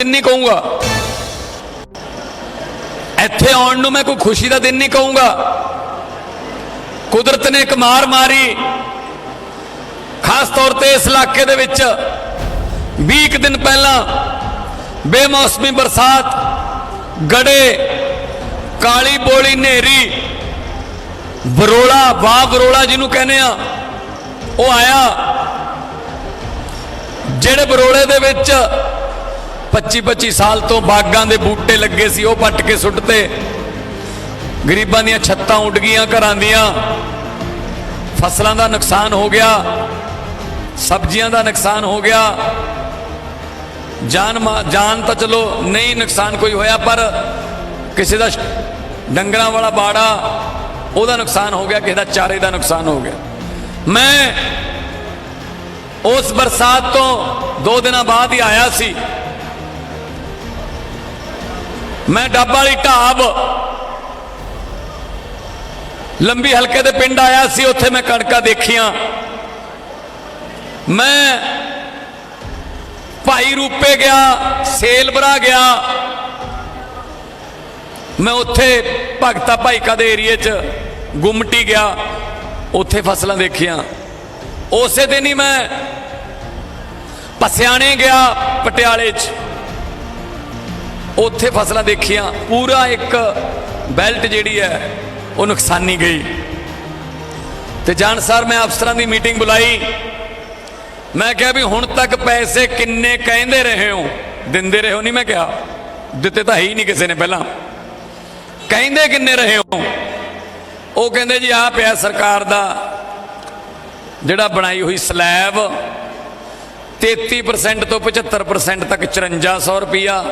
ਨਹੀਂ ਕਹੂੰਗਾ। ਇੱਥੇ ਆਉਣ ਨੂੰ ਮੈਂ ਕੋਈ ਖੁਸ਼ੀ ਦਾ ਦਿਨ ਨਹੀਂ ਕਹੂੰਗਾ। ਕੁਦਰਤ ਨੇ ਇੱਕ ਮਾਰ ਮਾਰੀ। ਖਾਸ ਤੌਰ ਤੇ ਇਸ ਇਲਾਕੇ ਦੇ ਵਿੱਚ 20 ਦਿਨ ਪਹਿਲਾਂ ਬੇਮੌਸਮੀ ਬਰਸਾਤ, ਗੜੇ, ਕਾਲੀ ਬੋਲੀ ਨੇਰੀ ਬਰੋਲਾ ਵਾਹ ਬਰੋਲਾ ਜਿਹਨੂੰ ਕਹਿੰਦੇ ਆ, ਉਹ ਆਇਆ। ਜਿਹੜੇ ਬਰੋਲੇ ਦੇ ਵਿੱਚ 25 25 ਸਾਲ ਤੋਂ ਬਾਗਾਂ ਦੇ ਬੂਟੇ ਲੱਗੇ ਸੀ, ਉਹ ਪੱਟ ਕੇ ਸੁੱਟਤੇ। ਗਰੀਬਾਂ ਦੀਆਂ ਛੱਤਾਂ ਉੱਡ ਗਈਆਂ ਘਰਾਂ ਦੀਆਂ। ਫਸਲਾਂ ਦਾ ਨੁਕਸਾਨ ਹੋ ਗਿਆ, ਸਬਜ਼ੀਆਂ ਦਾ ਨੁਕਸਾਨ ਹੋ ਗਿਆ। ਜਾਨ ਜਾਨ ਤਾਂ ਚਲੋ ਨਹੀਂ ਨੁਕਸਾਨ ਕੋਈ ਹੋਇਆ, ਪਰ ਕਿਸੇ ਦਾ ਡੰਗਰਾਂ ਵਾਲਾ ਬਾੜਾ, ਉਹਦਾ ਨੁਕਸਾਨ ਹੋ ਗਿਆ, ਕਿਸੇ ਦਾ ਚਾਰੇ ਦਾ ਨੁਕਸਾਨ ਹੋ ਗਿਆ। ਮੈਂ ਉਸ ਬਰਸਾਤ ਤੋਂ ਦੋ ਦਿਨਾਂ ਬਾਅਦ ਹੀ ਆਇਆ ਸੀ। ਮੈਂ ਡੱਬ ਵਾਲੀ ਢਾਬ। ਲੰਬੀ ਹਲਕੇ ਦੇ ਪਿੰਡ ਆਇਆ ਸੀ, ਉੱਥੇ ਮੈਂ ਕਣਕਾਂ ਦੇਖੀਆਂ। ਮੈਂ ਭਾਈ ਰੂਪੇ ਗਿਆ ਸੇਲਬਰਾ ਗਿਆ। ਮੈਂ ਉੱਥੇ ਭਗਤਾ ਭਾਈਕਾ ਦੇ ਏਰੀਏ 'ਚ ਗੁੰਮਟੀ ਗਿਆ, ਉੱਥੇ ਫਸਲਾਂ ਦੇਖੀਆਂ। ਉਸੇ ਦਿਨ ਹੀ ਮੈਂ ਪਸਿਆਣੇ ਗਿਆ ਪਟਿਆਲੇ 'ਚ। ਉੱਥੇ ਫਸਲਾਂ ਦੇਖੀਆਂ, ਪੂਰਾ ਇੱਕ ਬੈਲਟ ਜਿਹੜੀ ਹੈ, ਉਹ ਨੁਕਸਾਨੀ ਗਈ। ਤੇ ਜਾਣਸਾਰ ਮੈਂ ਅਫਸਰਾਂ ਦੀ ਮੀਟਿੰਗ ਬੁਲਾਈ। ਮੈਂ ਕਿਹਾ ਵੀ ਹੁਣ ਤੱਕ ਪੈਸੇ ਕਿੰਨੇ ਕਹਿੰਦੇ ਰਹੇ ਹੋ? ਦਿੰਦੇ ਰਹੇ ਹੋ ਨਹੀਂ, ਮੈਂ ਕਿਹਾ। ਦਿੱਤੇ ਤਾਂ ਹੈ ਹੀ ਨਹੀਂ ਕਿਸੇ ਨੇ ਪਹਿਲਾਂ। ਕਹਿੰਦੇ ਕਿੰਨੇ ਰਹੇ ਹੋ? ਉਹ ਕਹਿੰਦੇ ਜੀ ਆ ਪਿਆ ਸਰਕਾਰ ਦਾ ਜਿਹੜਾ ਬਣਾਈ ਹੋਈ ਸਲੈਬ 33% ਤੋਂ 75% ਤੱਕ 5400 ਰੁਪਿਆ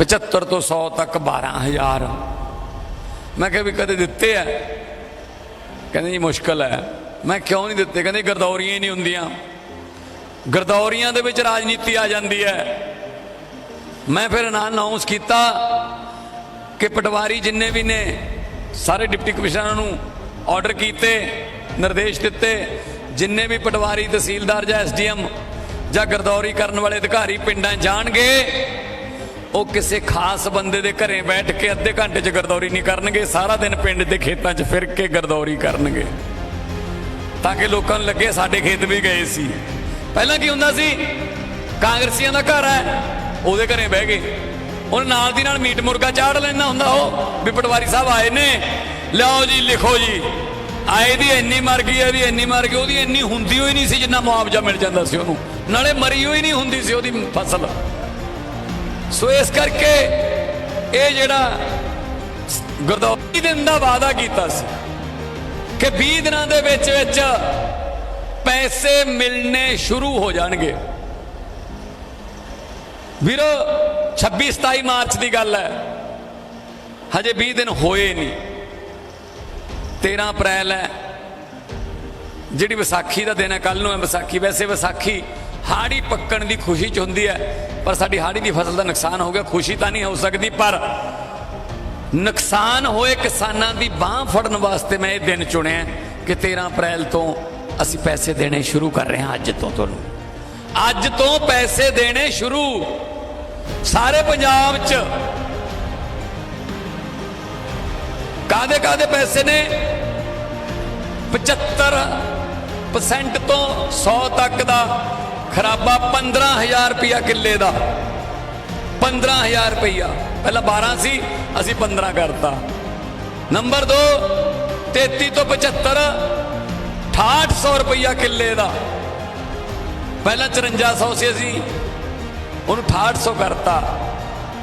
75 ਤੋਂ 100 ਤੱਕ 12000 ਮੈਂ ਕਿਹਾ ਵੀ ਕਦੇ ਦਿੱਤੇ ਆ? ਕਹਿੰਦੇ ਜੀ ਮੁਸ਼ਕਲ ਹੈ। ਮੈਂ ਕਿਉਂ ਨਹੀਂ ਦਿੱਤੇ? ਕਹਿੰਦੇ ਗਰਦੌਰੀਆਂ ਹੀ ਨਹੀਂ ਹੁੰਦੀਆਂ। ਗਰਦੌਰੀਆਂ ਦੇ ਵਿੱਚ ਰਾਜਨੀਤੀ ਆ ਜਾਂਦੀ ਹੈ। ਮੈਂ ਫਿਰ ਅਨਾਉਂਸ ਕੀਤਾ ਕਿ ਪਟਵਾਰੀ ਜਿੰਨੇ ਵੀ ਨੇ, ਸਾਰੇ ਡਿਪਟੀ ਕਮਿਸ਼ਨਰਾਂ ਨੂੰ ਆਰਡਰ ਕੀਤੇ, ਨਿਰਦੇਸ਼ ਦਿੱਤੇ। ਜਿੰਨੇ ਵੀ ਪਟਵਾਰੀ ਤਹਿਸੀਲਦਾਰ ਜਾਂ ਐਸਡੀਐਮ ਜਾਂ ਗਰਦੌਰੀ ਕਰਨ ਵਾਲੇ ਅਧਿਕਾਰੀ ਪਿੰਡਾਂ ਜਾਣਗੇ ਉਹ ਕਿਸੇ ਖਾਸ ਬੰਦੇ ਦੇ ਘਰੇ ਬੈਠ ਕੇ ਅੱਧੇ ਘੰਟੇ 'ਚ ਗਰਦੌਰੀ ਨਹੀਂ ਕਰਨਗੇ, ਸਾਰਾ ਦਿਨ ਪਿੰਡ ਦੇ ਖੇਤਾਂ 'ਚ ਫਿਰ ਕੇ ਗਰਦੌਰੀ ਕਰਨਗੇ। ਤਾਂ ਕਿ ਲੋਕਾਂ ਨੂੰ ਲੱਗੇ ਸਾਡੇ ਖੇਤ ਵੀ ਗਏ ਸੀ। ਪਹਿਲਾਂ ਕੀ ਹੁੰਦਾ ਸੀ? ਕਾਂਗਰਸੀਆਂ ਦਾ ਘਰ ਹੈ, ਉਹਦੇ ਘਰੇ ਬਹਿ ਗਏ। ਉਹ ਨਾਲ ਦੀ ਨਾਲ ਮੀਟ ਮੁਰਗਾ ਚਾੜ ਲੈਣਾ ਹੁੰਦਾ ਉਹ, ਵੀ ਪਟਵਾਰੀ ਸਾਹਿਬ ਆਏ ਨੇ। ਲਿਆਓ ਜੀ, ਲਿਖੋ ਜੀ। ਆਏ ਦੀ ਇੰਨੀ ਮਰ ਗਈ ਇਹਦੀ ਇੰਨੀ ਮਰ ਗਈ, ਉਹਦੀ ਇੰਨੀ ਹੁੰਦੀ ਹੋਈ ਨਹੀਂ ਸੀ ਜਿੰਨਾ ਮੁਆਵਜ਼ਾ ਮਿਲ ਜਾਂਦਾ ਸੀ ਉਹਨੂੰ। ਨਾਲੇ ਮਰੀ ਹੋਈ ਨਹੀਂ ਹੁੰਦੀ ਸੀ ਉਹਦੀ ਫਸਲ। ਸੋ ਇਸ ਕਰਕੇ ਇਹ ਜਿਹੜਾ ਗੁਰਦੌਰੀ ਦਿਨ ਦਾ ਵਾਅਦਾ ਕੀਤਾ ਸੀ ਕਿ 20 ਦਿਨਾਂ ਦੇ ਵਿੱਚ ਵਿੱਚ ਪੈਸੇ ਮਿਲਣੇ ਸ਼ੁਰੂ ਹੋ ਜਾਣਗੇ। ਵੀਰੋ 26 27 ਮਾਰਚ ਦੀ ਗੱਲ ਹੈ। ਹਜੇ 20 ਦਿਨ ਹੋਏ ਨਹੀਂ। 13 ਅਪ੍ਰੈਲ ਹੈ। ਜਿਹੜੀ ਵਿਸਾਖੀ ਦਾ ਦਿਨ ਹੈ ਕੱਲ ਨੂੰ ਹੈ ਵਿਸਾਖੀ। ਵੈਸੇ ਵਿਸਾਖੀ ਹਾੜੀ ਪੱਕਣ ਦੀ ਖੁਸ਼ੀ ਚ ਹੁੰਦੀ ਹੈ, ਪਰ ਸਾਡੀ ਹਾੜੀ ਦੀ ਫਸਲ ਦਾ ਨੁਕਸਾਨ ਹੋ ਗਿਆ, ਖੁਸ਼ੀ ਤਾਂ ਨਹੀਂ ਹੋ ਸਕਦੀ, ਪਰ ਨੁਕਸਾਨ ਹੋਏ ਕਿਸਾਨਾਂ ਦੀ ਬਾਹ ਫੜਨ ਵਾਸਤੇ ਮੈਂ ਇਹ ਦਿਨ ਚੁਣਿਆ ਕਿ 13 ਅਪ੍ਰੈਲ ਤੋਂ ਅਸੀਂ ਪੈਸੇ ਦੇਣੇ ਸ਼ੁਰੂ ਕਰ ਰਹੇ ਹਾਂ ਅੱਜ ਤੋਂ ਤੁਹਾਨੂੰ। ਅੱਜ ਤੋਂ ਪੈਸੇ ਦੇਣੇ ਸ਼ੁਰੂ। ਸਾਰੇ ਪੰਜਾਬ 'ਚ ਕਾਦੇ ਕਾਦੇ ਪੈਸੇ ਨੇ? 75% ਤੋਂ 100 ਤੱਕ ਦਾ ਖਰਾਬਾ 15000 ਰੁਪਿਆ ਕਿੱਲੇ ਦਾ। 15000 ਰੁਪਿਆ ਪਹਿਲਾਂ 12 ਸੀ, ਅਸੀਂ 15 ਕਰਤਾ। ਨੰਬਰ 2 33 ਤੋਂ 75 6800 ਰੁਪਿਆ ਕਿੱਲੇ ਦਾ। ਪਹਿਲਾਂ 5400 ਸੀ ਅਸੀਂ ਉਹਨੂੰ 6800 ਕਰਤਾ।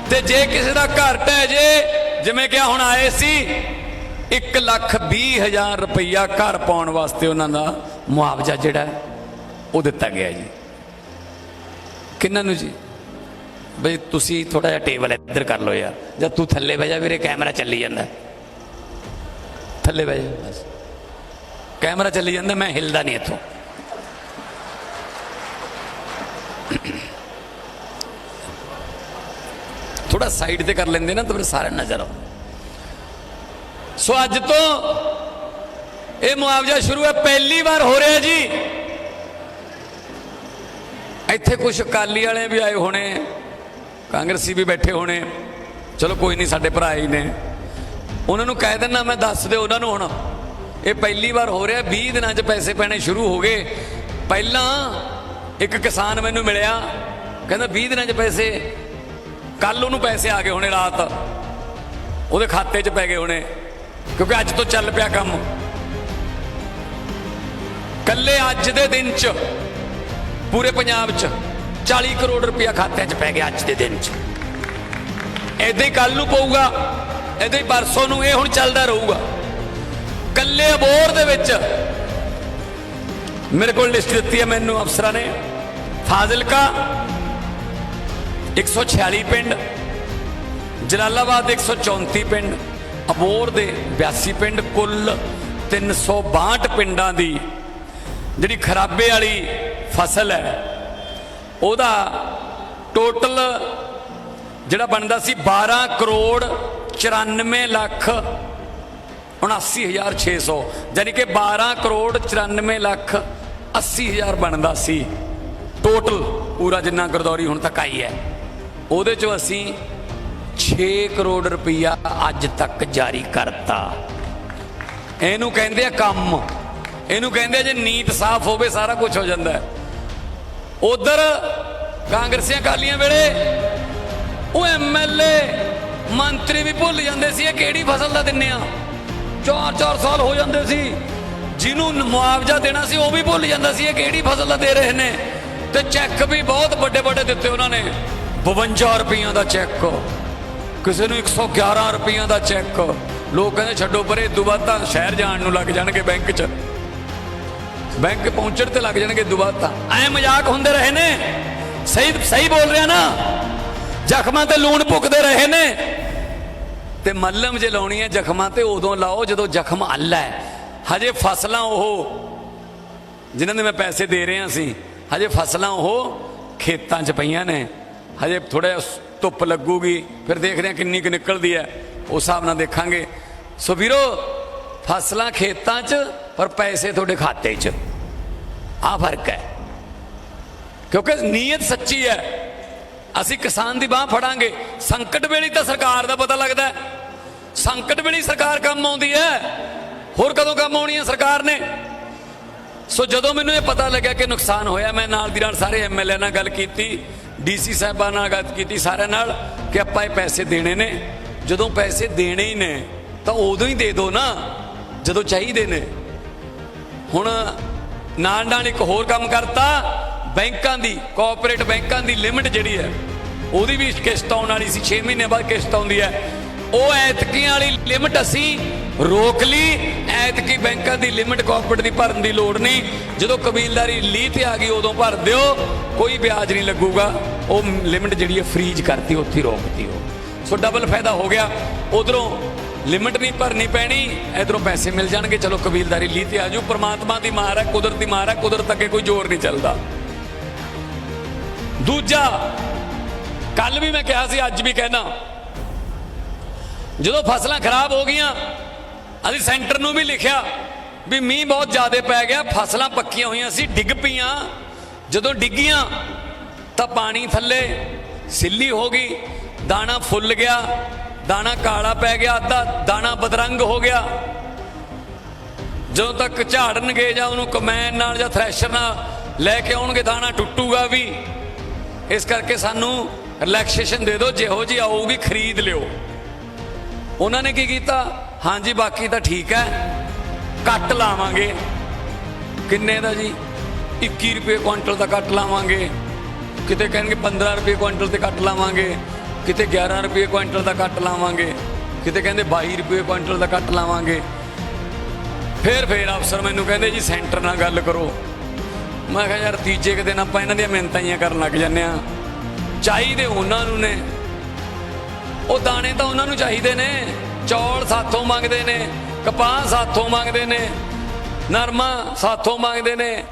ਤੇ ਜੇ ਕਿਸੇ ਦਾ ਘਰ ਢਹਿ ਜੇ, ਜਿਵੇਂ ਕਿ ਹੁਣ ਆਏ ਸੀ 1 ਲੱਖ 20 ਹਜ਼ਾਰ ਰੁਪਈਆ ਘਰ ਪਾਉਣ ਵਾਸਤੇ ਉਹਨਾਂ ਦਾ ਮੁਆਵਜ਼ਾ ਜਿਹੜਾ ਉਹ ਦਿੱਤਾ ਗਿਆ ਜੀ। ਕਿੰਨਾਂ ਨੂੰ ਜੀ? ਬਈ ਤੁਸੀਂ ਥੋੜਾ ਜਿਹਾ ਟੇਬਲ ਇੱਧਰ ਕਰ ਲਓ ਯਾਰ। ਜਾਂ ਤੂੰ ਥੱਲੇ ਬਹਿ ਜਾ ਵੀਰੇ, ਕੈਮਰਾ ਚੱਲੀ ਜਾਂਦਾ। ਥੱਲੇ ਬਹਿ ਜਾ, ਬਸ। ਕੈਮਰਾ ਚੱਲੀ ਜਾਂਦਾ, ਮੈਂ ਹਿਲਦਾ ਨਹੀਂ ਇੱਥੋਂ। ਥੋੜਾ ਸਾਈਡ ਤੇ ਕਰ ਲੈਂਦੇ ਨਾ, ਤਾਂ ਫਿਰ ਸਾਰਾ ਨਜ਼ਰ ਆਉ ਸੋ ਅੱਜ ਤੋਂ ਇਹ ਮੁਆਵਜ਼ਾ ਸ਼ੁਰੂ ਹੈ, ਪਹਿਲੀ ਵਾਰ ਹੋ ਰਿਹਾ ਜੀ। ਇੱਥੇ ਕੁਝ ਅਕਾਲੀ ਵਾਲੇ ਵੀ ਆਏ ਹੋਣੇ, ਕਾਂਗਰਸੀ ਵੀ ਬੈਠੇ ਹੋਣੇ। ਚਲੋ ਕੋਈ ਨਹੀਂ, ਸਾਡੇ ਭਰਾ ਹੀ ਨੇ। ਉਹਨਾਂ ਨੂੰ ਕਹਿ ਦਿੰਦਾ ਮੈਂ, ਦੱਸ ਦਿਓ ਉਹਨਾਂ ਨੂੰ ਹੁਣ। ਇਹ ਪਹਿਲੀ ਵਾਰ ਹੋ ਰਿਹਾ 20 ਦਿਨਾਂ 'ਚ ਪੈਸੇ ਪੈਣੇ ਸ਼ੁਰੂ ਹੋ ਗਏ। ਪਹਿਲਾਂ ਇੱਕ ਕਿਸਾਨ ਮੈਨੂੰ ਮਿਲਿਆ, ਕਹਿੰਦਾ 20 ਦਿਨਾਂ 'ਚ ਪੈਸੇ ਕੱਲ ਉਹਨੂੰ ਪੈਸੇ ਆ ਗਏ ਹੋਣੇ ਰਾਤ। ਉਹਦੇ ਖਾਤੇ 'ਚ ਪੈ ਗਏ ਹੋਣੇ, ਕਿਉਂਕਿ ਅੱਜ ਤੋਂ ਚੱਲ ਪਿਆ ਕੰਮ। ਕੱਲੇ ਅੱਜ ਦੇ ਦਿਨ 'ਚ ਪੂਰੇ ਪੰਜਾਬ 'ਚ 40 ਕਰੋੜ ਰੁਪਇਆ ਖਾਤਿਆਂ 'ਚ ਪੈ ਗਿਆ ਅੱਜ ਦੇ ਦਿਨ 'ਚ। ਏਦਾਂ ਹੀ ਕੱਲ ਨੂੰ ਪਊਗਾ, ਏਦਾਂ ਹੀ ਪਰਸੋਂ ਨੂੰ ਇਹ ਹੁਣ ਚੱਲਦਾ ਰਹੂਗਾ। ਕੱਲੇ ਅਬੋਰ ਦੇ ਵਿੱਚ ਮੇਰੇ ਕੋਲ ਲਿਸਟ ਦਿੱਤੀ ਹੈ ਮੈਨੂੰ ਅਫਸਰਾਂ ਨੇ। ਫਾਜ਼ਿਲਕਾ 146 ਪਿੰਡ, ਜਲਾਲਾਬਾਦ 134 ਪਿੰਡ ਅਬੋਰ ਦੇ 82 ਪਿੰਡ, ਕੁੱਲ 362 ਪਿੰਡਾਂ ਦੀ ਜਿਹੜੀ ਖਰਾਬੇ ਵਾਲੀ ਫਸਲ ਹੈ। ਉਹਦਾ ਟੋਟਲ ਜਿਹੜਾ ਬਣਦਾ ਸੀ 12 ਕਰੋੜ 94 ਲੱਖ 79600 ਯਾਨੀ ਕਿ 12 ਕਰੋੜ 94 ਲੱਖ 80000 ਬਣਦਾ ਸੀ। ਟੋਟਲ ਪੂਰਾ ਜਿੰਨਾ ਗਰਦੌਰੀ ਹੁਣ ਤੱਕ ਆਈ ਹੈ। ਉਹਦੇ ਚੋਂ ਅਸੀਂ 6 ਕਰੋੜ ਰੁਪਈਆ ਅੱਜ ਤੱਕ ਜਾਰੀ ਕਰਤਾ। ਇਹਨੂੰ ਕਹਿੰਦੇ ਆ ਕੰਮ। ਇਹਨੂੰ ਕਹਿੰਦੇ ਜੇ ਨੀਤ ਸਾਫ਼ ਹੋਵੇ ਸਾਰਾ ਕੁਝ ਹੋ ਜਾਂਦਾ ਹੈ। ਉਧਰ ਕਾਂਗਰਸੀਆਂ ਕਾਲੀਆਂ ਵੇਲੇ ਉਹ ਐਮਐਲਏ ਮੰਤਰੀ ਵੀ ਭੁੱਲ ਜਾਂਦੇ ਸੀ, ਇਹ ਕਿਹੜੀ ਫਸਲ ਦਾ ਦਿੰਨੇ ਆ? 4-4 ਸਾਲ ਹੋ ਜਾਂਦੇ ਸੀ, ਜਿਹਨੂੰ ਮੁਆਵਜ਼ਾ ਦੇਣਾ ਸੀ, ਉਹ ਵੀ ਭੁੱਲ ਜਾਂਦਾ ਸੀ, ਇਹ ਕਿਹੜੀ ਫਸਲ ਦਾ ਦੇ ਰਹੇ ਨੇ? ਤੇ ਚੈੱਕ ਵੀ ਬਹੁਤ ਵੱਡੇ ਵੱਡੇ ਦਿੱਤੇ ਉਹਨਾਂ ਨੇ। 52 ਰੁਪਈਆਂ ਦਾ ਚੈੱਕ। ਕਿਸੇ ਨੂੰ 111 ਰੁਪਈਆਂ ਦਾ ਚੈੱਕ। ਲੋਕ ਕਹਿੰਦੇ ਛੱਡੋ ਪਰੇ ਇਦੋਂ ਬਾਅਦ ਤਾਂ ਸ਼ਹਿਰ ਜਾਣ ਨੂੰ ਲੱਗ ਜਾਣਗੇ ਬੈਂਕ 'ਚ। ਬੈਂਕ ਪਹੁੰਚਣ ਤੇ ਲੱਗ ਜਾਣਗੇ ਇਦੋਂ ਤਾਂ। ਐ ਮਜ਼ਾਕ ਹੁੰਦੇ ਰਹੇ ਨੇ। ਸਹੀ ਸਹੀ ਬੋਲ ਰਿਹਾ ਨਾ। ਜ਼ਖਮਾਂ ਤੇ ਲੂਣ ਭੁੱਕਦੇ ਰਹੇ ਨੇ। ਤੇ ਮੱਲਮ ਜੇ ਲਾਉਣੀ ਹੈ ਜ਼ਖਮਾਂ ਤੇ, ਉਦੋਂ ਲਾਓ ਜਦੋਂ ਜ਼ਖਮ ਅੱਲਾ ਹੈ। ਹਜੇ ਫਸਲਾਂ ਉਹ, ਜਿਨ੍ਹਾਂ ਦੇ ਮੈਂ ਪੈਸੇ ਦੇ ਰਿਹਾ ਸੀ, ਹਜੇ ਫਸਲਾਂ ਉਹ ਖੇਤਾਂ 'ਚ ਪਈਆਂ ਨੇ। ਹਜੇ ਥੋੜਾ ਧੁੱਪ ਲੱਗੂਗੀ, ਫਿਰ ਦੇਖਦੇ ਹਾਂ ਕਿੰਨੀ ਕੁ ਨਿਕਲਦੀ ਹੈ। ਉਸ ਹਿਸਾਬ ਨਾਲ ਦੇਖਾਂਗੇ। ਸੋ ਵੀਰੋ, ਫਸਲਾਂ ਖੇਤਾਂ 'ਚ, ਪਰ ਪੈਸੇ ਤੁਹਾਡੇ ਖਾਤੇ 'ਚ। ਆ ਫ਼ਰਕ ਹੈ। ਕਿਉਂਕਿ ਨੀਅਤ ਸੱਚੀ ਹੈ। ਅਸੀਂ ਕਿਸਾਨ ਦੀ ਬਾਹ ਫੜਾਂਗੇ। ਸੰਕਟ ਵੇਲੇ ਤਾਂ ਸਰਕਾਰ ਦਾ ਪਤਾ ਲੱਗਦਾ ਸੰਕਟ ਵੇਲੇ ਸਰਕਾਰ ਕੰਮ ਆਉਂਦੀ ਹੈ। ਹੋਰ ਕਦੋਂ ਕੰਮ ਆਉਣੀ ਹੈ ਸਰਕਾਰ ਨੇ? ਸੋ ਜਦੋਂ ਮੈਨੂੰ ਇਹ ਪਤਾ ਲੱਗਿਆ ਕਿ ਨੁਕਸਾਨ ਹੋਇਆ, ਮੈਂ ਨਾਲ ਦੀ ਨਾਲ ਸਾਰੇ ਐਮਐਲਏ ਨਾਲ ਗੱਲ ਕੀਤੀ ਡੀਸੀ ਸਾਹਿਬਾਨ ਨਾਲ ਗੱਲ ਕੀਤੀ, ਸਾਰਿਆਂ ਨਾਲ ਕਿ ਆਪਾਂ ਇਹ ਪੈਸੇ ਦੇਣੇ ਨੇ। ਜਦੋਂ ਪੈਸੇ ਦੇਣੇ ਹੀ ਨੇ, ਤਾਂ ਉਦੋਂ ਹੀ ਦੇ ਦਿਓ ਨਾ, ਜਦੋਂ ਚਾਹੀਦੇ ਨੇ। ਹੁਣ ਨਾਲ ਨਾਲ ਇੱਕ ਹੋਰ ਕੰਮ ਕਰਤਾ, ਬੈਂਕਾਂ ਦੀ ਕੋਆਪਰੇਟ ਬੈਂਕਾਂ ਦੀ ਲਿਮਿਟ ਜਿਹੜੀ ਹੈ, ਉਹਦੀ ਵੀ ਕਿਸ਼ਤ ਆਉਣ ਵਾਲੀ ਸੀ 6 ਮਹੀਨੇ ਬਾਅਦ ਕਿਸ਼ਤ ਆਉਂਦੀ ਹੈ। ਉਹ ਐਤਕੀਆਂ ਵਾਲੀ ਲਿਮਟ ਅਸੀਂ ਰੋਕ ਲਈ, ਐਤਕੀ ਬੈਂਕਾਂ ਦੀ ਲਿਮਿਟ ਕੋਆਪਰੇਟ ਦੀ ਭਰਨ ਦੀ ਲੋੜ ਨਹੀਂ। ਜਦੋਂ ਕਬੀਲਦਾਰੀ ਲੀਹ ਤੇ ਆ ਗਈ, ਉਦੋਂ ਭਰ ਦਿਓ, ਕੋਈ ਵਿਆਜ ਨਹੀਂ ਲੱਗੂਗਾ। ਉਹ ਲਿਮਿਟ ਜਿਹੜੀ ਹੈ ਫ੍ਰੀਜ ਕਰਤੀ, ਉੱਥੇ ਹੀ ਰੋਕਤੀ ਉਹ। ਸੋ ਡਬਲ ਫਾਇਦਾ ਹੋ ਗਿਆ। ਉਧਰੋਂ ਲਿਮਿਟ ਨਹੀਂ ਭਰਨੀ ਪੈਣੀ, ਇਧਰੋਂ ਪੈਸੇ ਮਿਲ ਜਾਣਗੇ। ਚਲੋ ਕਬੀਲਦਾਰੀ ਲੀ ਤੇ ਆਜੂ ਪ੍ਰਮਾਤਮਾ ਦੀ ਮਾਰ ਹੈ, ਕੁਦਰਤ ਦੀ ਮਾਰ ਹੈ, ਕੁਦਰਤ ਅੱਗੇ ਕੋਈ ਜ਼ੋਰ ਨਹੀਂ ਚੱਲਦਾ। ਦੂਜਾ, ਕੱਲ ਵੀ ਮੈਂ ਕਿਹਾ ਸੀ, ਅੱਜ ਵੀ ਕਹਿਣਾ। ਜਦੋਂ ਫਸਲਾਂ ਖਰਾਬ ਹੋ ਗਈਆਂ, ਅਸੀਂ ਸੈਂਟਰ ਨੂੰ ਵੀ ਲਿਖਿਆ ਵੀ ਮੀਂਹ ਬਹੁਤ ਜ਼ਿਆਦਾ ਪੈ ਗਿਆ, ਫਸਲਾਂ ਪੱਕੀਆਂ ਹੋਈਆਂ ਸੀ, ਡਿੱਗ ਪਈਆਂ। ਜਦੋਂ ਡਿੱਗੀਆਂ, ਤਾਂ ਪਾਣੀ ਥੱਲੇ ਸਿੱਲੀ ਹੋ ਗਈ, ਦਾਣਾ ਫੁੱਲ ਗਿਆ ਦਾਣਾ ਕਾਲਾ ਪੈ ਗਿਆ, ਅੱਧਾ ਦਾਣਾ ਬਦਰੰਗ ਹੋ ਗਿਆ। ਜਦੋਂ ਤੱਕ ਝਾੜਨਗੇ ਜਾਂ ਉਹਨੂੰ ਕਮੈਨ ਨਾਲ ਜਾਂ ਥ੍ਰੈਸ਼ਰ ਨਾਲ ਲੈ ਕੇ ਆਉਣਗੇ, ਦਾਣਾ ਟੁੱਟੂਗਾ ਵੀ। ਇਸ ਕਰਕੇ ਸਾਨੂੰ ਰਿਲੈਕਸੇਸ਼ਨ ਦੇ ਦਿਓ, ਜਿਹੋ ਜੀ ਆਊਗੀ ਖਰੀਦ ਲਿਓ। ਉਹਨਾਂ ਨੇ ਕੀ ਕੀਤਾ? ਹਾਂਜੀ, ਬਾਕੀ ਤਾਂ ਠੀਕ ਹੈ। ਕੱਟ ਲਾਵਾਂਗੇ। ਕਿੰਨੇ ਦਾ ਜੀ? 21 ਰੁਪਏ ਕੁਇੰਟਲ ਦਾ ਕੱਟ ਲਾਵਾਂਗੇ। ਕਿਤੇ ਕਹਿਣਗੇ 15 ਰੁਪਏ ਕੁਇੰਟਲ ਤੇ ਕੱਟ ਲਾਵਾਂਗੇ। ਕਿਤੇ 11 ਰੁਪਏ ਕੁਇੰਟਲ ਦਾ ਕੱਟ ਲਾਵਾਂਗੇ, ਕਿਤੇ ਕਹਿੰਦੇ 22 ਰੁਪਏ ਕੁਇੰਟਲ ਦਾ ਕੱਟ ਲਾਵਾਂਗੇ। ਫਿਰ ਫਿਰ ਅਫਸਰ ਮੈਨੂੰ ਕਹਿੰਦੇ ਜੀ ਸੈਂਟਰ ਨਾਲ ਗੱਲ ਕਰੋ। ਮੈਂ ਕਿਹਾ ਯਾਰ ਤੀਜੇ ਕੁ ਦਿਨ ਆਪਾਂ ਇਹਨਾਂ ਦੀਆਂ ਮਿਹਨਤਾਂ ਹੀ ਕਰਨ ਲੱਗ ਜੰਨੇ ਆ ਚਾਹੀਦੇ ਉਹਨਾਂ ਨੂੰ ਨੇ। ਉਹ ਦਾਣੇ ਤਾਂ ਉਹਨਾਂ ਨੂੰ ਚਾਹੀਦੇ ਨੇ। ਚੌਲ ਸਾਥੋਂ ਮੰਗਦੇ ਨੇ, ਕਪਾਹ ਸਾਥੋਂ ਮੰਗਦੇ ਨੇ, ਨਰਮਾ ਸਾਥੋਂ ਮੰਗਦੇ ਨੇ,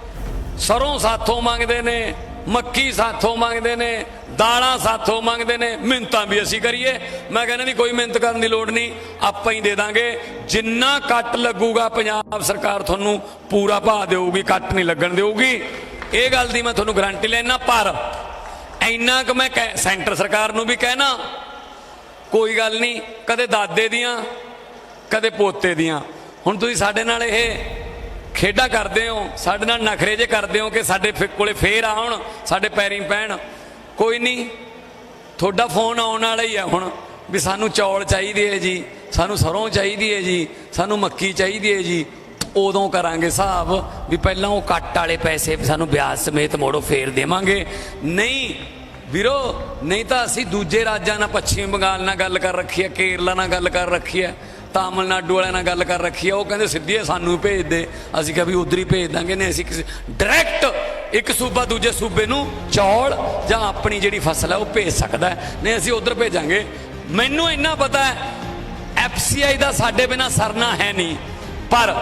ਸਰੋਂ ਸਾਥੋਂ ਮੰਗਦੇ ਨੇ। ਮੱਕੀ ਸਾਥੋਂ ਮੰਗਦੇ ਨੇ, ਦਾਲਾਂ ਸਾਥੋਂ ਮੰਗਦੇ ਨੇ ਮਿਹਨਤਾਂ ਵੀ ਅਸੀਂ ਕਰੀਏ। ਮੈਂ ਕਹਿੰਦਾ ਨਹੀਂ ਕੋਈ ਮਿਹਨਤ ਕਰਨ ਦੀ ਲੋੜ ਨਹੀਂ, ਆਪਾਂ ਹੀ ਦੇ ਦਾਂਗੇ। ਜਿੰਨਾ ਕੱਟ ਲੱਗੂਗਾ ਪੰਜਾਬ ਸਰਕਾਰ ਤੁਹਾਨੂੰ ਪੂਰਾ ਭਾਅ ਦੇਊਗੀ, ਕੱਟ ਨਹੀਂ ਲੱਗਣ ਦੇਊਗੀ। ਇਹ ਗੱਲ ਦੀ ਮੈਂ ਤੁਹਾਨੂੰ ਗਾਰੰਟੀ ਲੈਣਾ ਪਰ ਇੰਨਾ ਕੁ ਮੈਂ ਕਹਿ- ਸੈਂਟਰ ਸਰਕਾਰ ਨੂੰ ਵੀ ਕਹਿਣਾ ਕੋਈ ਗੱਲ ਨਹੀਂ, ਕਦੇ ਦਾਦੇ ਦੀਆਂ, ਕਦੇ ਪੋਤੇ ਦੀਆਂ। ਹੁਣ ਤੁਸੀਂ ਸਾਡੇ ਨਾਲ ਇਹ ਖੇਡਾਂ ਕਰਦੇ ਹੋ, ਸਾਡੇ ਨਾਲ ਨਖਰੇ ਜੇ ਕਰਦੇ ਹੋ ਕਿ ਸਾਡੇ ਫਿ- ਕੋਲੇ ਫੇਰ ਆਉਣ, ਸਾਡੇ ਪੈਰੀਂ ਪੈਣ। ਕੋਈ ਨਹੀਂ ਤੁਹਾਡਾ ਫੋਨ ਆਉਣ ਵਾਲਾ ਹੀ ਹੈ ਹੁਣ, ਵੀ ਸਾਨੂੰ ਚੌਲ ਚਾਹੀਦੇ ਹੈ ਜੀ, ਸਾਨੂੰ ਸਰੋਂ ਚਾਹੀਦੀ ਹੈ ਜੀ, ਸਾਨੂੰ ਮੱਕੀ ਚਾਹੀਦੀ ਹੈ ਜੀ, ਉਦੋਂ ਕਰਾਂਗੇ ਹਿਸਾਬ ਵੀ ਪਹਿਲਾਂ ਉਹ ਕੱਟ ਵਾਲੇ ਪੈਸੇ ਸਾਨੂੰ ਵਿਆਜ ਸਮੇਤ ਮੋੜੋ, ਫੇਰ ਦੇਵਾਂਗੇ। ਨਹੀਂ, ਵੀਰੋ, ਨਹੀਂ ਤਾਂ ਅਸੀਂ ਦੂਜੇ ਰਾਜਾਂ ਨਾਲ ਪੱਛਮੀ ਬੰਗਾਲ ਨਾਲ ਗੱਲ ਕਰ ਰੱਖੀ ਹੈ ਕੇਰਲਾ ਨਾਲ ਗੱਲ ਕਰ ਰੱਖੀ ਹੈ ਤਾਮਿਲਨਾਡੂ ਵਾਲਿਆਂ ਨਾਲ ਗੱਲ ਕਰ ਰੱਖੀ ਹੈ ਉਹ ਕਹਿੰਦੇ ਸਿੱਧੀ ਸਾਨੂੰ ਭੇਜ ਦੇ। ਅਸੀਂ ਕਿਹਾ ਵੀ ਉਧਰ ਹੀ ਭੇਜ ਦਾਂਗੇ ਨੇ ਅਸੀਂ ਡਾਇਰੈਕਟ ਇੱਕ ਸੂਬਾ ਦੂਜੇ ਸੂਬੇ ਨੂੰ ਚੌਲ ਜਾਂ ਆਪਣੀ ਜਿਹੜੀ ਫਸਲ ਹੈ ਉਹ ਭੇਜ ਸਕਦਾ ਹੈ। ਨਹੀਂ, ਅਸੀਂ ਉਧਰ ਭੇਜਾਂਗੇ। ਮੈਨੂੰ ਇੰਨਾ ਪਤਾ ਹੈ, ਐਫਸੀਆਈ ਦਾ ਸਾਡੇ ਬਿਨਾ ਸਰਨਾ ਹੈ ਨਹੀਂ। ਪਰ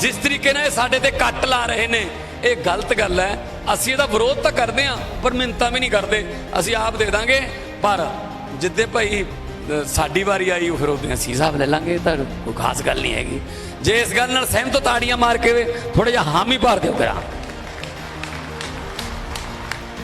ਜਿਸ ਤਰੀਕੇ ਨਾਲ ਇਹ ਸਾਡੇ ਤੇ ਕੱਟ ਲਾ ਰਹੇ ਨੇ, ਇਹ ਗਲਤ ਗੱਲ ਹੈ। ਅਸੀਂ ਇਹਦਾ ਵਿਰੋਧ ਤਾਂ ਕਰਦੇ ਹਾਂ, ਪਰ ਮਿੰਤਾ ਵੀ ਨਹੀਂ ਕਰਦੇ। ਅਸੀਂ ਆਪ ਦੇ ਦਾਂਗੇ, ਪਰ ਜਿੱਦੇ ਭਾਈ ਸਾਡੀ ਵਾਰੀ ਆਈ, ਉਹ ਫਿਰ ਉਹਦੇ ਅਸੀਂ ਹਿਸਾਬ ਲੈ ਲਾਂਗੇ ਤਾਂ ਕੋਈ ਖਾਸ ਗੱਲ ਨਹੀਂ ਹੈਗੀ। ਜੇ ਇਸ ਗੱਲ ਨਾਲ ਸਹਿਮਤ ਹੋ ਤਾੜੀਆਂ ਮਾਰ ਕੇ ਥੋੜਾ ਜਿਹਾ ਹਾਮੀ ਭਰ ਦਿਓ ਕਰਾਂ